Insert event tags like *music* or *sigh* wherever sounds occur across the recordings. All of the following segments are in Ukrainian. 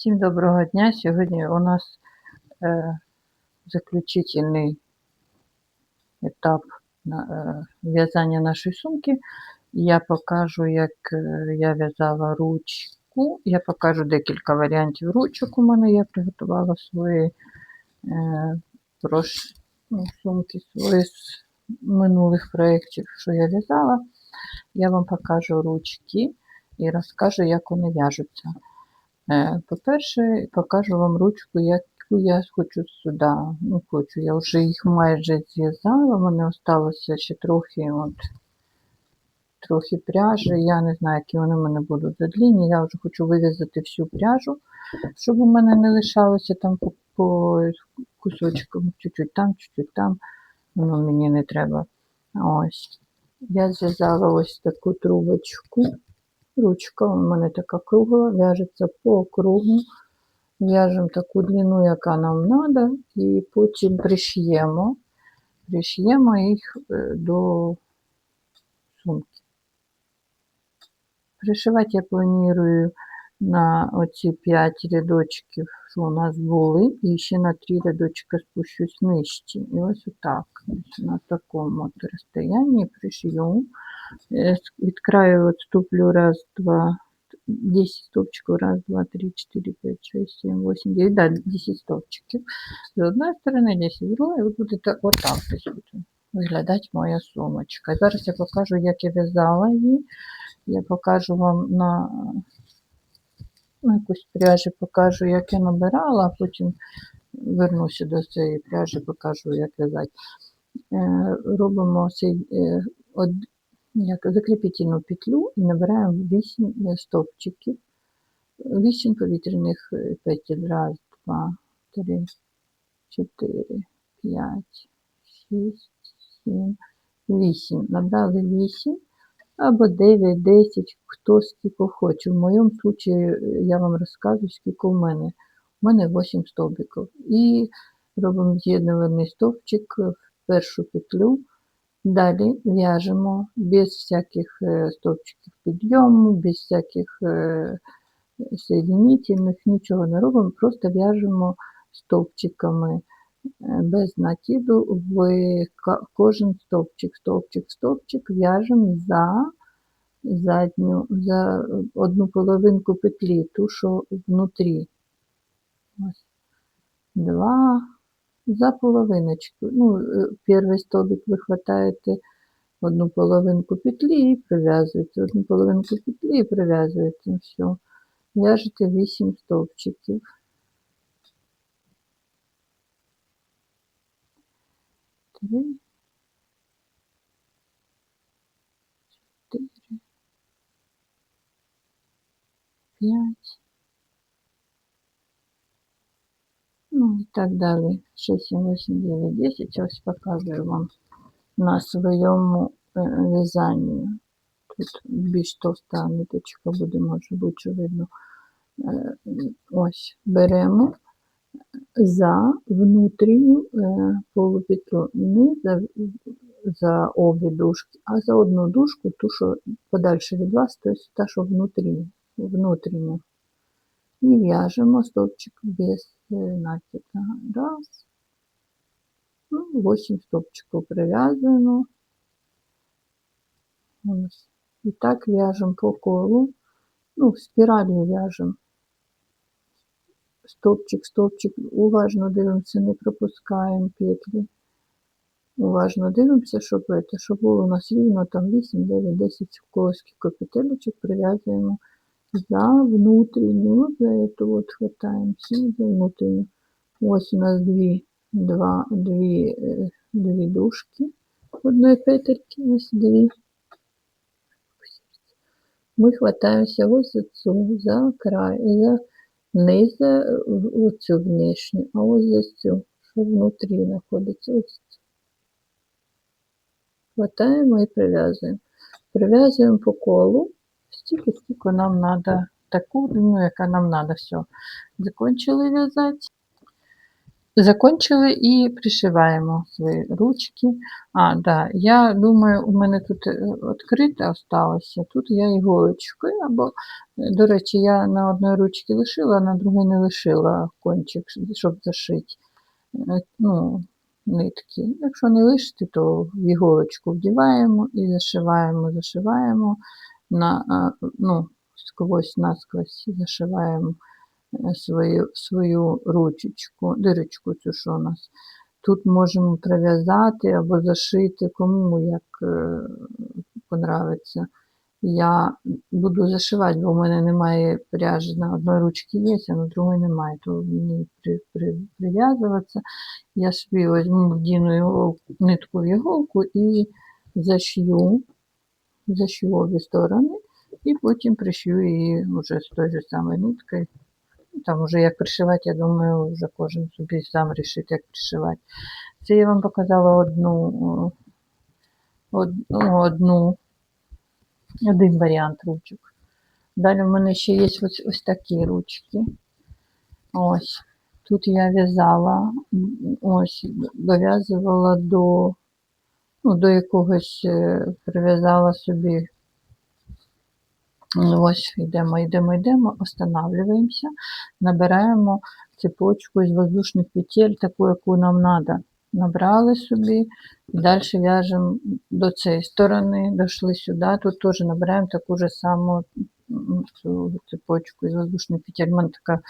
Всім доброго дня. Сьогодні у нас е, заключительний етап на, е, в'язання нашої сумки. Я покажу, як е, я в'язала ручку. Я покажу декілька варіантів ручок. У мене я приготувала свої е, прош... ну, сумки свої з минулих проєктів, що я в'язала. Я вам покажу ручки і розкажу, як вони в'яжуться. Е, По-перше, покажу вам ручку, яку я хочу сюди. Ну, хочу, я вже їх майже зв'язала, мене залишилося ще трохи, от, трохи пряжі. Я не знаю, які вони в мене будуть за длінні. Я вже хочу вив'язати всю пряжу, щоб у мене не лишалося там по, по кусочкам, чуть-чуть там, чуть-чуть там. Воно мені не треба. Ось. Я зв'язала ось таку трубочку. Ручка у мене така кругла, в'яжеться по кругу. В'яжемо таку длину, яка нам треба, і потім приш'ємо. Приш'ємо їх е, до сумки. Пришивати я планую на оці 5 рядочків, що у нас були, і ще на 3 рядочка спущусь нижче. І ось отак, на такому от розстоянні пришью. С- Від краю відступлю раз, два, 10 стовпчиків, раз, два, три, 4, 5, 6, 7, 8, 9, да, 10 стовпчиків. З одної сторони, 10 з другої, ви будете отак виглядати моя сумочка. Зараз я покажу, як я в'язала її. Я покажу вам на, на якусь пряжі, покажу, як я набирала, а потім вернуся до цієї пряжі, покажу, як в'язати. Е, робимо цей е, як закріпітельну петлю і набираємо 8 стовпчиків, 8 повітряних е, петель. Раз, два, три, чотири, п'ять, шість, сім, вісім. Набрали 8 або 9, 10, хто скільки хоче. В моєму випадку я вам розказую, скільки в мене. У мене 8 стовбиків. І робимо з'єднуваний стовпчик в першу петлю. Далі в'яжемо без всяких е, стовпчиків підйому, без всяких е, соєдинительних, нічого не робимо, просто в'яжемо стовпчиками е, без накиду в кожен стовпчик, стовпчик, стовпчик в'яжемо за задню, за одну половинку петлі, ту, що внутрі. Ось. Два, за половиночку. Ну, е, перший стовбик ви хватаєте одну половинку петлі і прив'язуєте, одну половинку петлі і прив'язуєте. Все. В'яжете 8 стовпчиків. Три, чотири, п'ять. Ну і так далі. 6, 7, 8, 9, 10. Ось показую вам на своєму е, в'язанні. Тут більш товста ниточка буде, може бути видно. Е, Ось беремо за внутрішню е, полупетлю, не за, за обі дужки, а за одну дужку, ту, що подальше від вас, тобто та, що внутрі, внутрішню. І в'яжемо стовпчик без е, накида. Раз. Ну, 8 стовпчиків прив'язуємо. Ось. І так в'яжемо по колу. Ну, спіралью в'яжемо. Стовпчик, стовпчик. Уважно дивимося, не пропускаємо петлі. Уважно дивимося, щоб, щоб було у нас рівно там 8, 9, 10 в когось скільки петелечок прив'язуємо за внутрішню, за эту вот хватаємося, за внутрішню. Ось у нас дві, два, дві, е, дві дужки одної петельки, ось дві. Ми хватаємося ось за цю, за край, за не за е, оцю внешню, а ось за цю, що внутрі знаходиться. Ось. Хватаємо і прив'язуємо. Прив'язуємо по колу стільки, скільки нам треба, таку длину, яка нам треба. Все. Закончили в'язати. Закончили і пришиваємо свої ручки. А, да, я думаю, у мене тут е, відкрите осталося. Тут я іголочкою, або, е, до речі, я на одній ручці лишила, а на другій не лишила кончик, щоб зашити. Е, Ну, нитки. Якщо не лишити, то в іголочку вдіваємо і зашиваємо, зашиваємо на, ну, сквозь насквозь зашиваємо е, свою, свою ручечку, дирочку цю, що у нас. Тут можемо прив'язати або зашити, кому як е, понравиться. Я буду зашивати, бо в мене немає пряжі. На одній ручці є, а на другій немає, то мені при, при, прив'язуватися. Я собі візьму вдіну нитку в іголку і зашью, зашью обі сторони, і потім пришью її вже з тою ж самою ниткою. Ну, Там вже як пришивати, я думаю, вже кожен собі сам рішить, як пришивати. Це я вам показала одну, о, ну, одну, один варіант ручок. Далі в мене ще є ось, ось такі ручки. Ось. Тут я в'язала, ось, дов'язувала до, ну, до якогось, е, прив'язала собі. Ну, Ось йдемо, йдемо, йдемо, останавливаємося, набираємо цепочку із воздушних петель, таку, яку нам треба. Набрали собі і далі в'яжемо до цієї сторони, дійшли сюди. Тут теж набираємо таку ж саму цю цепочку із воздушних петель. У мене така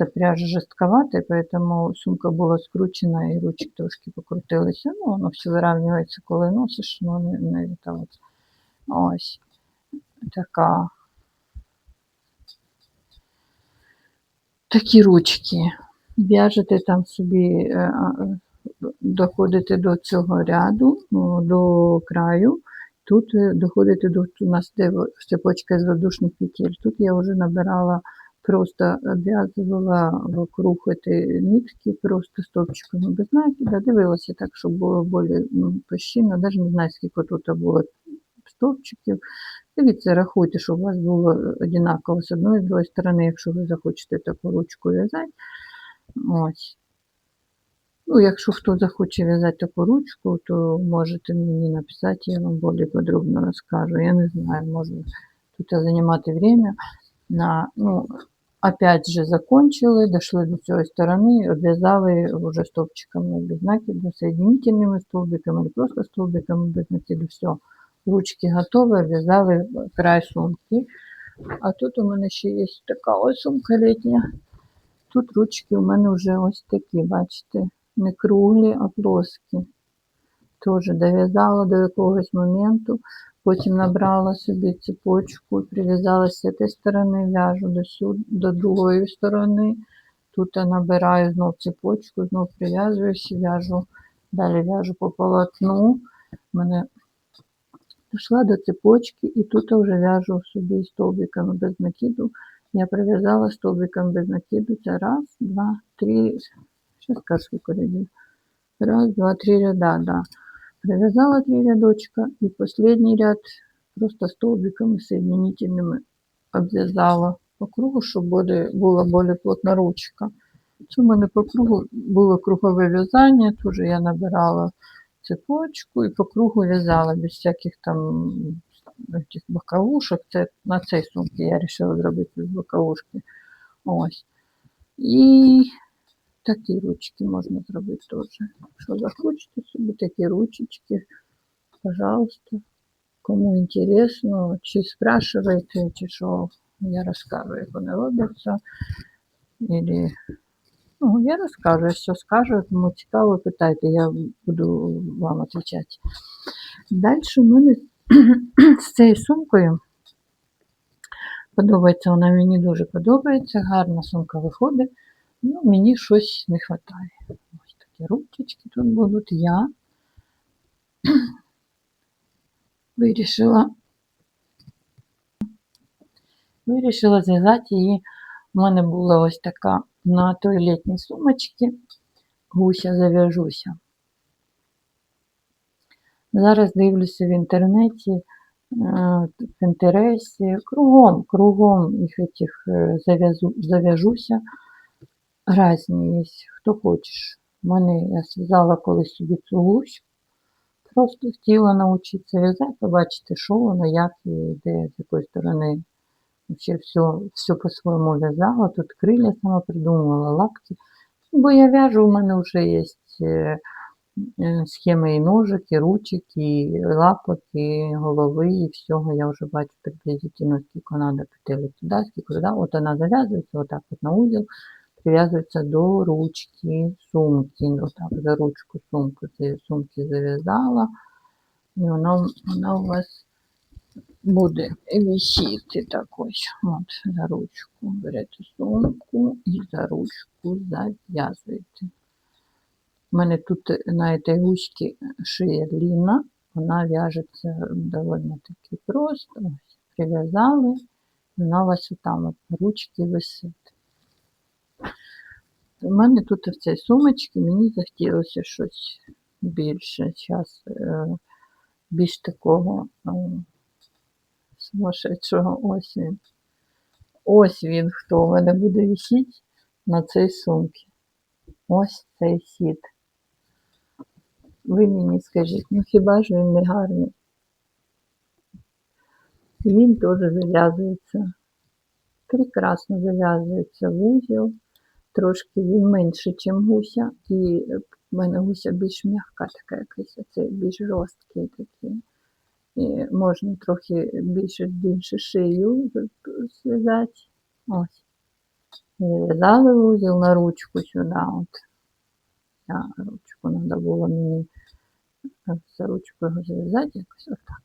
ця пряжа жорстковата, тому сумка була скручена і ручки трошки покрутилися. Ну, воно все вирівнюється, коли носиш, ну не, та. Ось така. Такі ручки. В'яжете там собі, е, е, доходите до цього ряду, ну, до краю. Тут е, доходите до у нас де цепочка з воздушних петель. Тут я вже набирала, просто обв'язувала вокруг цієї нитки, просто стовпчиками без накида. Дивилася так, щоб було більш ну, пощинно. Навіть не знаю, скільки тут було стовпчиків. Дивіться, рахуйте, щоб у вас було однаково з одної з другої сторони, якщо ви захочете таку ручку в'язати. Ось. Ну, якщо хто захоче в'язати таку ручку, то можете мені написати, я вам більш подробно розкажу. Я не знаю, можу тут займати время. На, ну, опять же закончили, дошли до цієї сторони, обв'язали вже стовпчиками без накиду, стовбиками, или просто стовбиками без накиду. Все. Ручки готові, обв'язали край сумки. А тут у мене ще є така ось сумка літня. Тут ручки у мене вже ось такі, бачите, не круглі, а плоскі. Теж дов'язала до якогось моменту, потім набрала собі цепочку, прив'язала з цієї сторони, в'яжу до, сюди, до другої сторони. Тут я набираю знов цепочку, знов прив'язуюся, в'яжу, далі в'яжу по полотну. Мене дійшла до цепочки і тут я вже в'яжу собі стовбиками без накиду. Я прив'язала стовбиком без накиду. Це раз, два, три. Ще скажу, скільки рядів. Раз, два, три ряда, да. Прив'язала три рядочка і останній ряд просто стовбиками соединительними обв'язала по кругу, щоб була більш плотна ручка. Це в мене по кругу було кругове в'язання, теж я набирала цепочку і по кругу в'язала без всяких там этих боковушок. Це на цій сумці я вирішила зробити з боковушки. Ось. І такі ручки можна зробити теж. Якщо захочете собі такі ручечки, пожалуйста. Кому інтересно, чи спрашивайте, чи що, я розкажу, як вони робляться. Или... Ну, я розкажу, якщо скажу, кому цікаво, питайте, я буду вам відповідати. Далі у мене *clears throat* з цією сумкою подобається, вона мені дуже подобається, гарна сумка виходить, ну, мені щось не вистачає. Ось такі ручечки тут будуть. Я *clears throat* вирішила, вирішила зв'язати її. У мене була ось така на туалетній сумочці. Гуся зав'яжуся. Зараз дивлюся в інтернеті, е, в інтересі, кругом, кругом їх е, зав'яжуся. Разні є, хто хочеш. Мене я зв'язала колись собі цю гусь. Просто хотіла навчитися в'язати, побачити, що воно, як і де, з якої сторони. Вообще все, все по-своєму в'язала. Тут крилля сама придумала, лапки. Бо я в'яжу, у мене вже є е, е, схеми і ножик, і ручок, і лапок, і голови, і всього. Я вже бачу приблизительно, скільки треба петель туди, скільки туди. От вона зав'язується, отак от на узел, прив'язується до ручки сумки. Отак за ручку сумку цієї сумки зав'язала. І вона, вона у вас буде висіти так ось. От за ручку берете сумку і за ручку зав'язуєте. У мене тут на этой гуське шия длинна, вона в'яжеться довольно таки просто. Прив'язали, вона у вас там ручки висить. У мене тут в цій сумочці мені захотілося щось більше. Зараз е, більш такого е, сумасшедшого ось він. Ось він, хто у мене буде висіти на цій сумці. Ось цей сіт. Ви мені скажіть, ну хіба ж він не гарний? Він теж зав'язується. Прекрасно зав'язується вузел. Трошки він менше, ніж гуся. І в мене гуся більш м'яка така якась, а це більш жорсткий такий. І можна трохи більше більше шию зв'язати. Ось. Зав'язали вузел на ручку сюди. От. Я ручку треба було мені за ручку його зав'язати якось отак.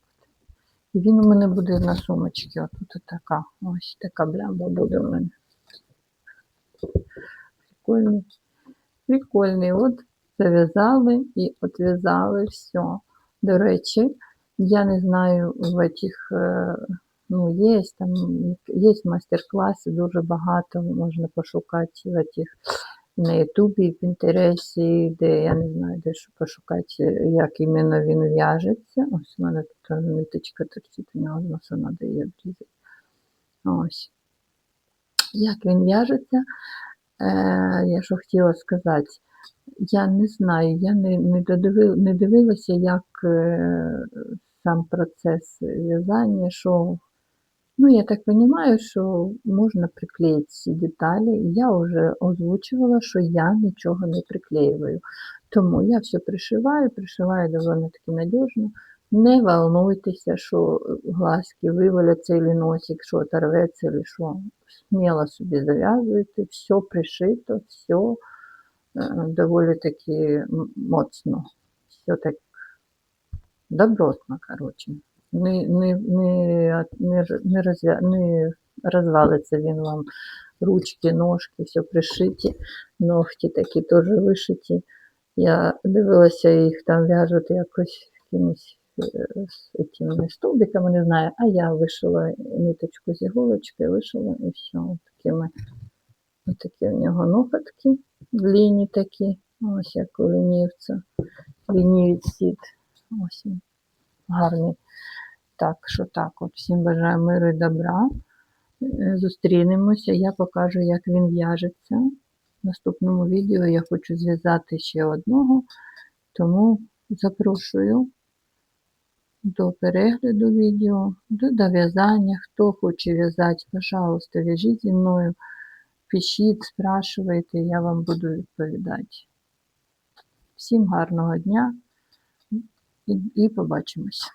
І він у мене буде на сумочці. Отут така. Ось така блямба буде у мене. Прикольний. Прикольний. От зав'язали і отв'язали все. До речі, я не знаю в этих, е, ну, є там, є майстер-класи, дуже багато можна пошукати в этих на Ютубі, в Пінтересі, де я не знаю, де що пошукати, як іменно він в'яжеться. Ось у мене тут ниточка торчить, у нього носа треба її обрізати. Ось. Як він в'яжеться, е, я що хотіла сказати, я не знаю, я не, не, додивила, не дивилася, як е, сам процес в'язання, що Ну, я так розумію, що можна приклеїти ці деталі. Я вже озвучувала, що я нічого не приклеюю. Тому я все пришиваю, пришиваю доволі таки надіжно. Не волнуйтеся, що глазки виваляться, або носик, що оторветься, або що. Сміло собі зав'язуєте, все пришито, все доволі таки моцно. Все так добротно, коротше не не, не, не, не, розв'я... не розвалиться він вам ручки, ножки, все пришиті, ногті такі теж вишиті. Я дивилася, їх там в'яжуть якось якимось з стовбиками, не знаю, а я вишила ниточку з іголочки, вишила і все. Такими, такі у нього ноготки, длинні такі, ось як у лінівця, лінівець сіт. Ось гарний. Так що так, от всім бажаю миру і добра. Е, Зустрінемося, я покажу, як він в'яжеться. В наступному відео я хочу зв'язати ще одного, тому запрошую до перегляду відео, до дов'язання. Хто хоче в'язати, пожалуйста, в'яжіть зі мною, пишіть, спрашивайте, я вам буду відповідати. Всім гарного дня і побачимось!